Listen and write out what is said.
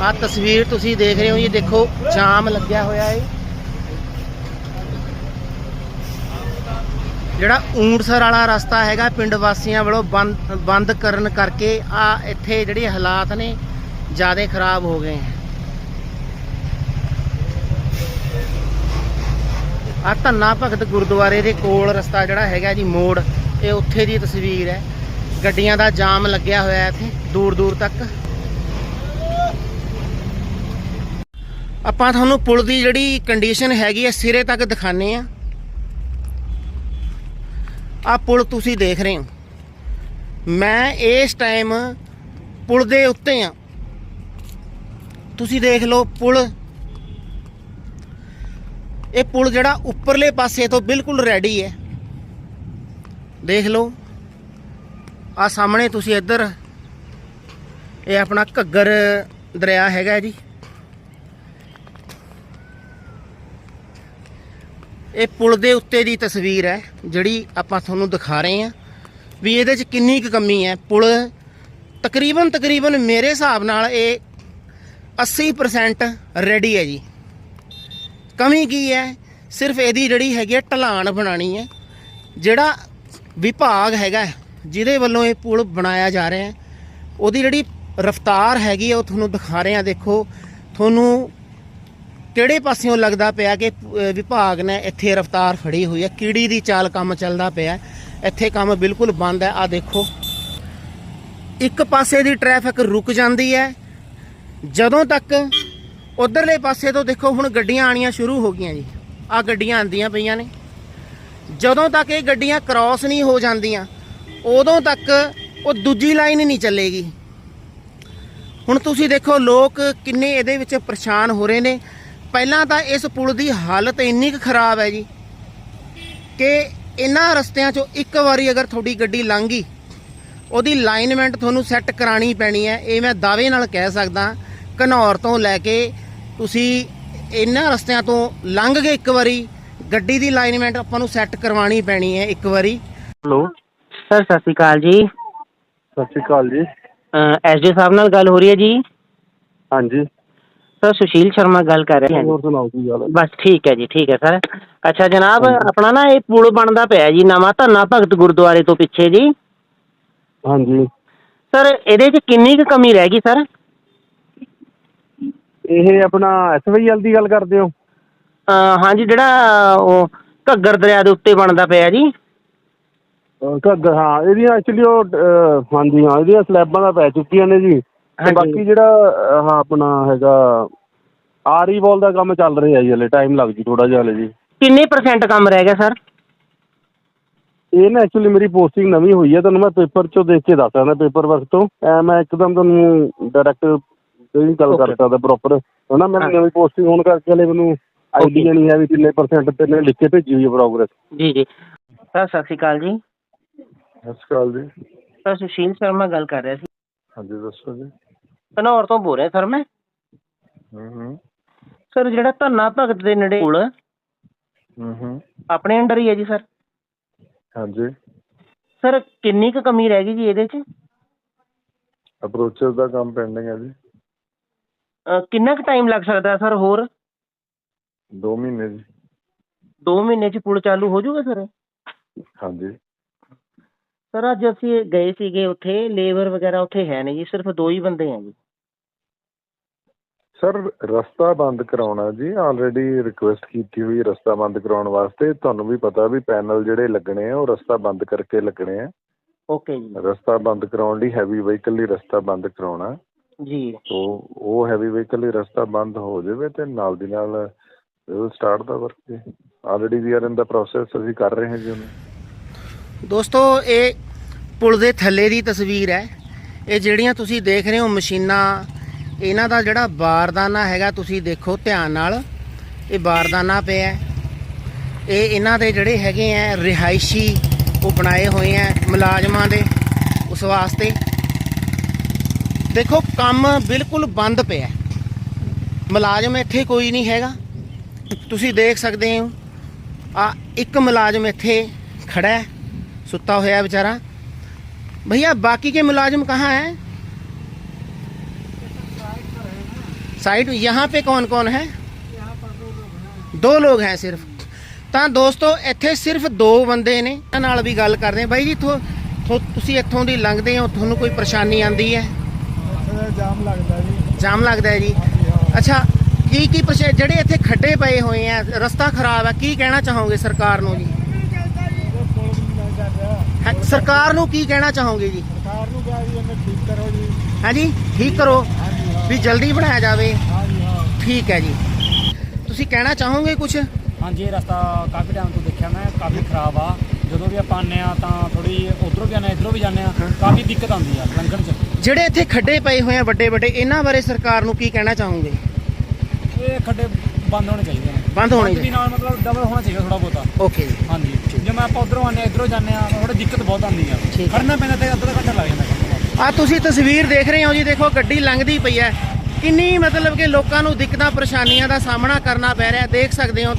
ਆ ਤਸਵੀਰ ਤੁਸੀਂ ਦੇਖ ਰਹੇ ਹੋ ਜੀ, ਦੇਖੋ, ਜਾਮ ਲੱਗਿਆ ਹੋਇਆ ਹੈ ਜਿਹੜਾ ਊਂਟਸਰ ਵਾਲਾ ਰਸਤਾ ਹੈਗਾ, ਪਿੰਡ ਵਾਸੀਆਂ ਵੱਲੋਂ ਬੰਦ ਬੰਦ ਕਰਨ ਕਰਕੇ ਆ ਇੱਥੇ ਜਿਹੜੇ ਹਾਲਾਤ ਨੇ, ਜ਼ਿਆਦਾ ਖਰਾਬ ਹੋ ਗਏ ਹੈ। ਆ ਧੰਨਾ ਭਗਤ ਗੁਰਦੁਆਰੇ ਦੇ ਕੋਲ ਰਸਤਾ ਜਿਹੜਾ ਹੈਗਾ ਜੀ, ਮੋੜ, ਇਹ ਉੱਥੇ ਦੀ ਤਸਵੀਰ ਹੈ। ਗੱਡੀਆਂ ਦਾ ਜਾਮ ਲੱਗਿਆ ਹੋਇਆ ਇੱਥੇ ਦੂਰ ਦੂਰ ਤੱਕ। ਆਪਾਂ ਤੁਹਾਨੂੰ ਪੁਲ ਦੀ ਜਿਹੜੀ ਕੰਡੀਸ਼ਨ ਹੈਗੀ ਹੈ ਸਿਰੇ ਤੱਕ ਦਿਖਾਣੇ ਆ। ਆ ਪੁਲ ਤੁਸੀਂ ਦੇਖ ਰਹੇ ਹੋ। ਮੈਂ ਇਸ ਟਾਈਮ ਪੁਲ ਦੇ ਉੱਤੇ ਆ। ਤੁਸੀਂ ਦੇਖ ਲਓ ਪੁਲ। ਇਹ ਪੁਲ ਜਿਹੜਾ ਉੱਪਰਲੇ ਪਾਸੇ ਤੋਂ ਬਿਲਕੁਲ ਰੈਡੀ ਹੈ। ਦੇਖ ਲਓ। ਆ ਸਾਹਮਣੇ ਤੁਸੀਂ ਇੱਧਰ, ਇਹ ਆਪਣਾ ਘੱਗਰ ਦਰਿਆ ਹੈਗਾ ਜੀ। ਇਹ ਪੁਲ ਦੇ ਉੱਤੇ ਦੀ ਤਸਵੀਰ ਹੈ, ਜਿਹੜੀ ਆਪਾਂ ਤੁਹਾਨੂੰ ਦਿਖਾ ਰਹੇ ਹਾਂ ਵੀ ਇਹਦੇ 'ਚ ਕਿੰਨੀ ਕੁ ਕਮੀ ਹੈ। ਪੁਲ ਤਕਰੀਬਨ ਤਕਰੀਬਨ ਮੇਰੇ ਹਿਸਾਬ ਨਾਲ ਇਹ 80% ਰੈਡੀ ਹੈ ਜੀ। ਕਮੀ ਕੀ ਹੈ? ਸਿਰਫ ਇਹਦੀ ਜਿਹੜੀ ਹੈਗੀ ਹੈ ਢਲਾਨ ਬਣਾਣੀ ਹੈ, ਜਿਹੜਾ ਵਿਭਾਗ ਹੈਗਾ ਜਿਹਦੇ ਵੱਲੋਂ ਇਹ ਪੁਲ ਬਣਾਇਆ ਜਾ ਰਿਹਾ ਹੈ। ਉਹਦੀ ਜਿਹੜੀ ਰਫ਼ਤਾਰ ਹੈਗੀ ਉਹ ਤੁਹਾਨੂੰ ਦਿਖਾ ਰਹੇ ਹਾਂ। ਦੇਖੋ, ਤੁਹਾਨੂੰ ਕਿਹੜੇ ਪਾਸਿਓਂ ਲੱਗਦਾ ਪਿਆ ਕਿ ਵਿਭਾਗ ਨੇ ਇੱਥੇ ਰਫ਼ਤਾਰ ਫੜੀ ਹੋਈ ਹੈ? ਕੀੜੀ ਦੀ ਚਾਲ ਕੰਮ ਚੱਲਦਾ ਪਿਆ ਇੱਥੇ ਕੰਮ ਬਿਲਕੁਲ ਬੰਦ ਹੈ। ਆ ਦੇਖੋ। ਇੱਕ ਪਾਸੇ ਦੀ ਟ੍ਰੈਫਿਕ ਰੁਕ ਜਾਂਦੀ ਹੈ। ਜਦੋਂ ਤੱਕ ਉਧਰਲੇ ਪਾਸੇ ਤੋਂ ਦੇਖੋ, ਹੁਣ ਗੱਡੀਆਂ ਆਣੀਆਂ ਸ਼ੁਰੂ ਹੋ ਗਈਆਂ ਜੀ। ਆ ਗੱਡੀਆਂ ਆਂਦੀਆਂ ਪਈਆਂ ਨੇ। ਜਦੋਂ ਤੱਕ ਇਹ ਗੱਡੀਆਂ ਕ੍ਰਾਸ ਨਹੀਂ ਹੋ ਜਾਂਦੀਆਂ, ਉਦੋਂ ਤੱਕ ਉਹ ਦੂਜੀ ਲਾਈਨ ਹੀ ਨਹੀਂ ਚੱਲੇਗੀ। ਹੁਣ ਤੁਸੀਂ ਦੇਖੋ, ਲੋਕ ਕਿੰਨੇ ਇਹਦੇ ਵਿੱਚ ਪਰੇਸ਼ਾਨ ਹੋ ਰਹੇ ਨੇ। ਪਹਿਲਾਂ ਤਾਂ ਇਸ ਪੁਲ ਦੀ ਹਾਲਤ ਇੰਨੀ ਕੁ ਖਰਾਬ ਹੈ ਜੀ ਕਿ ਇਹਨਾਂ ਰਸਤਿਆਂ 'ਚੋਂ ਇੱਕ ਵਾਰੀ ਅਗਰ ਤੁਹਾਡੀ ਗੱਡੀ ਲੰਘ ਗਈ ਉਹਦੀ ਲਾਈਨਮੈਂਟ ਤੁਹਾਨੂੰ ਸੈੱਟ ਕਰਾਣੀ ਪੈਣੀ ਹੈ। ਇਹ ਮੈਂ ਦਾਅਵੇ ਨਾਲ ਕਹਿ ਸਕਦਾ ਘਨੌਰ ਤੋਂ ਲੈ ਕੇ ਤੁਸੀਂ ਇਹਨਾਂ ਰਸਤਿਆਂ ਤੋਂ ਲੰਘ ਗਏ ਇੱਕ ਵਾਰੀ ਗੱਡੀ ਦੀ ਲਾਈਨਮੈਂਟ ਆਪਾਂ ਨੂੰ ਸੈੱਟ ਕਰਵਾਣੀ ਪੈਣੀ ਹੈ ਇੱਕ ਵਾਰੀ। ਹੈਲੋ ਸਰ ਸਤਿ ਸ਼੍ਰੀ ਅਕਾਲ ਜੀ। ਸਤਿ ਸ਼੍ਰੀ ਅਕਾਲ ਜੀ। ਐਸਡੀ ਸਾਹਿਬ ਨਾਲ ਗੱਲ ਹੋ ਰਹੀ ਹੈ ਜੀ? ਹਾਂਜੀ। ਸਰ ਸੁਸ਼ੀਲ ਸ਼ਰਮਾ ਗੱਲ ਕਰ ਰਹੇ ਹਾਂ ਹੋਰ ਸੁਣਾਓ ਕੀ ਗੱਲ ਹੈ? ਬਸ ਠੀਕ ਹੈ ਜੀ ਠੀਕ ਹੈ ਸਰ। ਅੱਛਾ ਜਨਾਬ ਆਪਣਾ ਨਾ ਇਹ ਪੁਲ ਬਣਦਾ ਪਿਆ ਜੀ ਨਵਾਂ ਧੰਨਾ ਭਗਤ ਗੁਰਦੁਆਰੇ ਤੋਂ ਪਿੱਛੇ ਜੀ। ਹਾਂਜੀ। ਸਰ ਇਹਦੇ 'ਚ ਕਿੰਨੀ ਕੁ ਕਮੀ ਰਹਿ ਗਈ ਸਰ? ਇਹ ਆਪਣਾ ਐਸਵਾਈਐਲ ਦੀ ਗੱਲ ਕਰਦੇ ਹੋ? ਹਾਂਜੀ ਜਿਹੜਾ ਉਹ ਘੱਗਰ ਦਰਿਆ ਦੇ ਉੱਤੇ ਬਣਦਾ ਪਿਆ ਜੀ। ਅਹ ਘੱਗਰ ਹਾਂ ਇਹਦੀਆਂ ਐਕਚੁਅਲੀ ਉਹ ਅਹ, ਹਾਂਜੀ ਹਾਂ ਇਹਦੀਆਂ ਸਲੈਬਾਂ ਦਾ ਪੈ ਚੁੱਕੀਆਂ ਨੇ ਜੀ। ਤੇ। ਬਾਕੀ ਜਿਹੜਾ ਅਹ, ਹਾਂ ਆਪਣਾ ਹੈਗਾ ਆਰੀ ਵਾਲ ਦਾ ਕੰਮ ਚੱਲ ਰਿਹਾ ਜੀ ਹਲੇ ਟਾਈਮ ਲੱਗ ਜੂ ਥੋੜਾ ਜਿਹਾ ਹਲੇ ਜੀ। ਕਿੰਨੇ ਪਰਸੈਂਟ ਕੰਮ ਰਹਿ ਗਿਆ ਸਰ? ਇਹ ਨਾ ਐਕਚੁਅਲੀ ਮੇਰੀ ਪੋਸਟਿੰਗ ਨਵੀਂ ਹੋਈ ਹੈ ਤੁਹਾਨੂੰ ਮੈਂ ਪੇਪਰ ਚੋਂ ਦੇਖ ਕੇ ਦੱਸ ਸਕਦਾ ਪੇਪਰ ਵਰਕ ਤੋਂ। ਐ ਮੈਂ ਇੱਕਦਮ ਤੁਹਾਨੂੰ ਡਾਇਰੈਕਟ ਨਹੀਂ ਗੱਲ ਕਰ Okay. ਸਕਦਾ ਪ੍ਰੋਪਰ ਹਨਾ ਹਾਂ। ਨਵੀਂ ਪੋਸਟਿੰਗ ਹੋਣ ਕਰਕੇ ਹਲੇ ਮੈਨੂੰ ਆਈਡੀਆ ਨਹੀਂ ਹੈ ਵੀ ਕਿੰਨੇ ਪਰਸੈਂਟ ਤੇ ਨੇ ਲਿਖ ਕੇ ਭੇਜੀ ਹੋਈ ਹੈ ਪ੍ਰੋਗਰੈਸ ਜੀ ਜੀ। ਸਰ ਸਤਿ ਸ਼੍ਰੀ ਅਕਾਲ ਜੀ। ਸਤਿ ਸ਼੍ਰੀ ਅਕਾਲ ਜੀ। ਸਰ ਸੁਸ਼ੀਲ ਸ਼ਰਮਾ ਗੱਲ ਕਰ ਰਿਹਾ ਸੀ। ਹਾਂਜੀ ਦੱਸੋ ਜੀ। ਧਨੌਰ ਤੋਂ ਬੋਲ ਰਿਹਾ ਸਰ ਮੈਂ। ਹੂੰ ਹੂੰ। ਸਰ ਜਿਹੜਾ ਧੰਨਾ ਭਗਤ ਦੇ ਨੇੜੇ ਪੁਲ ਹੂੰ ਹੂੰ। ਆਪਣੇ ਅੰਡਰ ਹੀ ਹੈ ਜੀ ਸਰ। ਹਾਂਜੀ। ਸਰ ਕਿੰਨੀ ਕੁ ਕਮੀ ਰਹਿ ਗਈ ਜੀ ਇਹਦੇ 'ਚ? ਅਪਰੋਚਸ ਦਾ ਕੰਮ ਪੈਂਡਿੰਗ ਹੈ ਜੀ। ਅਹ ਕਿੰਨਾ ਕੁ ਟਾਈਮ ਲੱਗ ਸਕਦਾ ਸਰ ਹੋਰ? 2 ਮਹੀਨੇ ਜੀ। 2 ਮਹੀਨੇ 'ਚ ਪੁਲ ਚਾਲੂ ਹੋ ਜਾਊਗਾ ਸਰ? ਹਾਂਜੀ। ਸਰ ਅੱਜ ਅਸੀਂ ਗਏ ਸੀਗੇ ਉੱਥੇ ਲੇਬਰ ਵਗੈਰਾ ਉੱਥੇ ਹੈ ਨਹੀਂ ਜੀ ਸਿਰਫ ਦੋ ਹੀ ਬੰਦੇ ਆ ਜੀ। ਸਰ ਰਸਤਾ ਬੰਦ ਕਰਾਉਣਾ ਜੀ ਆਲਰੇਡੀ ਰਿਕੁਐਸਟ ਕੀਤੀ ਹੋਈ ਰਸਤਾ ਬੰਦ ਕਰਾਉਣ ਵਾਸਤੇ। ਤੁਹਾਨੂੰ ਵੀ ਪਤਾ ਵੀ ਪੈਨਲ ਜਿਹੜੇ ਲੱਗਣੇ ਆ ਉਹ ਰਸਤਾ ਬੰਦ ਕਰਕੇ ਲੱਗਣੇ ਆ। ਓਕੇ ਜੀ। ਰਸਤਾ ਬੰਦ ਕਰਾਉਣ ਲਈ ਹੈਵੀ ਵਹੀਕਲ ਲਈ ਰਸਤਾ ਬੰਦ ਕਰਾਉਣਾ। ਜੀ। ਉਹ ਉਹ ਹੈਵੀ ਵਹੀਕਲ ਲਈ ਰਸਤਾ ਬੰਦ ਹੋ ਜਾਵੇ ਤੇ ਨਾਲ ਦੀ ਨਾਲ ਸਟਾਰਟ ਦਾ ਵਰਕ ਜੀ। Already we are in the process ਅਸੀਂ ਕਰ ਰਹੇ ਹਾਂ ਜੀ ਉਹਨੂੰ। ਦੋਸਤੋ ਇਹ ਪੁਲ ਦੇ ਥੱਲੇ ਦੀ ਤਸਵੀਰ ਹੈ। ਇਹ ਜਿਹੜੀਆਂ ਤੁਸੀਂ ਦੇਖ ਰਹੇ ਹੋ ਮਸ਼ੀਨਾਂ ਇਹਨਾਂ ਦਾ ਜਿਹੜਾ ਬਾਰਦਾਨਾ ਹੈਗਾ, ਤੁਸੀਂ ਦੇਖੋ ਧਿਆਨ ਨਾਲ, ਇਹ ਬਾਰਦਾਨਾ ਪਿਆ ਇਹ ਇਹਨਾਂ ਦੇ ਜਿਹੜੇ ਹੈਗੇ ਆ, ਰਿਹਾਇਸ਼ੀ ਉਹ ਬਣਾਏ ਹੋਏ ਆ ਮੁਲਾਜ਼ਮਾਂ ਦੇ, ਉਸ ਵਾਸਤੇ। ਦੇਖੋ, ਕੰਮ ਬਿਲਕੁਲ ਬੰਦ ਪਿਆ ਮੁਲਾਜ਼ਮ ਇੱਥੇ ਕੋਈ ਨਹੀਂ ਹੈਗਾ। ਤੁਸੀਂ ਦੇਖ ਸਕਦੇ ਹੋ, ਆ ਇੱਕ ਮੁਲਾਜ਼ਮ ਇੱਥੇ ਖੜਾ ਹੈ, ਸੁੱਤਾ ਹੋਇਆ ਵਿਚਾਰਾ। ਭਈਆ, ਬਾਕੀ ਕੇ ਮੁਲਾਜ਼ਮ ਕਹਾਂ ਹੈ? हैं साइड में यहाँ पे कौन कौन है ਦੋ ਲੋਕ ਹੈ ਸਿਰਫ ਤਾਂ ਦੋਸਤੋ ਇੱਥੇ ਸਿਰਫ ਦੋ ਬੰਦੇ ਨੇ ਇਹਨਾਂ ਨਾਲ ਵੀ ਗੱਲ ਕਰਦੇ ਹਾਂ ਬਾਈ ਜੀ ਥੋ ਥੋ- ਤੁਸੀਂ ਇੱਥੋਂ ਦੀ ਲੰਘਦੇ ਹੋ ਤੁਹਾਨੂੰ ਕੋਈ ਪਰੇਸ਼ਾਨੀ ਆਂਦੀ ਹੈ ਜਾਮ ਲੱਗਦਾ ਜੀ ਜਾਮ ਲੱਗਦਾ ਹੈ ਜੀ ਅੱਛਾ ਕੀ ਕੀ ਪਰੇਸ਼ਾ ਜਿਹੜੇ ਇੱਥੇ ਖੱਡੇ ਪਏ ਹੋਏ ਆ ਰਸਤਾ ਖਰਾਬ ਹੈ ਕੀ ਕਹਿਣਾ ਚਾਹੋਗੇ ਸਰਕਾਰ ਨੂੰ ਜੀ ਪੁਲ ਵੀ ਨਹੀਂ ਚੱਲ ਰਿਹਾ ਹੈ- ਸਰਕਾਰ ਨੂੰ ਕੀ ਕਹਿਣਾ ਚਾਹੋਗੇ ਜੀ ਸਰਕਾਰ ਨੂੰ ਕਿਹਾ ਜੀ ਇਹਨੂੰ ਠੀਕ ਕਰੋ ਜੀ ਹਾਂਜੀ ਠੀਕ ਕਰੋ ਹਾਂਜੀ ਹਾਂ ਵੀ ਜਲਦੀ ਬਣਾਇਆ ਜਾਵੇ। ਹਾਂਜੀ ਹਾਂ। ਠੀਕ ਹੈ ਜੀ। ਤੁਸੀਂ ਕਹਿਣਾ ਚਾਹੋਗੇ ਕੁਝ ਹਾਂਜੀ ਇਹ ਰਸਤਾ ਕਾਫੀ ਟਾਈਮ ਤੋਂ ਦੇਖਿਆ ਮੈਂ ਕਾਫੀ ਖਰਾਬ ਆ। ਜਦੋਂ ਵੀ ਆਪਾਂ ਆਉਂਦੇ ਆ ਤਾਂ ਥੋੜੀ ਉਧਰੋਂ ਵੀ ਆਉਂਦੇ ਆ ਇਧਰੋਂ ਵੀ ਜਾਂਦੇ ਆ ਕਾਫੀ ਦਿੱਕਤ ਆਉਂਦੀ ਆ ਲੰਘਣ 'ਚ। ਜਿਹੜੇ ਇੱਥੇ ਖੱਡੇ ਪਏ ਹੋਏ ਆ ਵੱਡੇ ਵੱਡੇ ਇਹਨਾਂ ਬਾਰੇ ਸਰਕਾਰ ਨੂੰ ਕੀ ਕਹਿਣਾ ਚਾਹੋਗੇ? ਇਹ ਖੱਡੇ ਬੰਦ ਹੋਣੇ ਚਾਹੀਦੇ ਨੇ। ਬੰਦ ਹੋਣੇ ਵੀ ਨਾਲ ਮਤਲਬ ਡਬਲ ਹੋਣਾ ਚਾਹੀਦਾ ਥੋੜਾ ਬਹੁਤਾ। ਓਕੇ ਜੀ। ਹਾਂਜੀ। ਜਿਵੇਂ ਆਪਾਂ ਉਧਰੋਂ ਆਉਂਦੇ ਆ ਇਧਰੋਂ ਜਾਂਦੇ ਆ ਥੋੜੀ ਦਿੱਕਤ ਬਹੁਤ ਆਉਂਦੀ ਆ। ਹੈ। ਖੜਨਾ ਪੈਂਦਾ ਤੇ ਅੱਧਾ ਘੰਟਾ ਲੱਗ ਜਾਂਦਾ। ਆ ਤੁਸੀਂ ਤਸਵੀਰ ਦੇਖ ਰਹੇ ਹੋ ਜੀ, ਦੇਖੋ ਗੱਡੀ ਲੰਘਦੀ ਪਈ ਹੈ। ਕਿੰਨੀ ਮਤਲਬ ਕਿ ਲੋਕਾਂ ਨੂੰ ਦਿੱਕਤਾਂ, ਪਰੇਸ਼ਾਨੀਆਂ ਦਾ ਸਾਹਮਣਾ ਕਰਨਾ ਪੈ ਰਿਹਾ ਦੇਖ ਸਕਦੇ ਹੋ ਤੁਸੀਂ।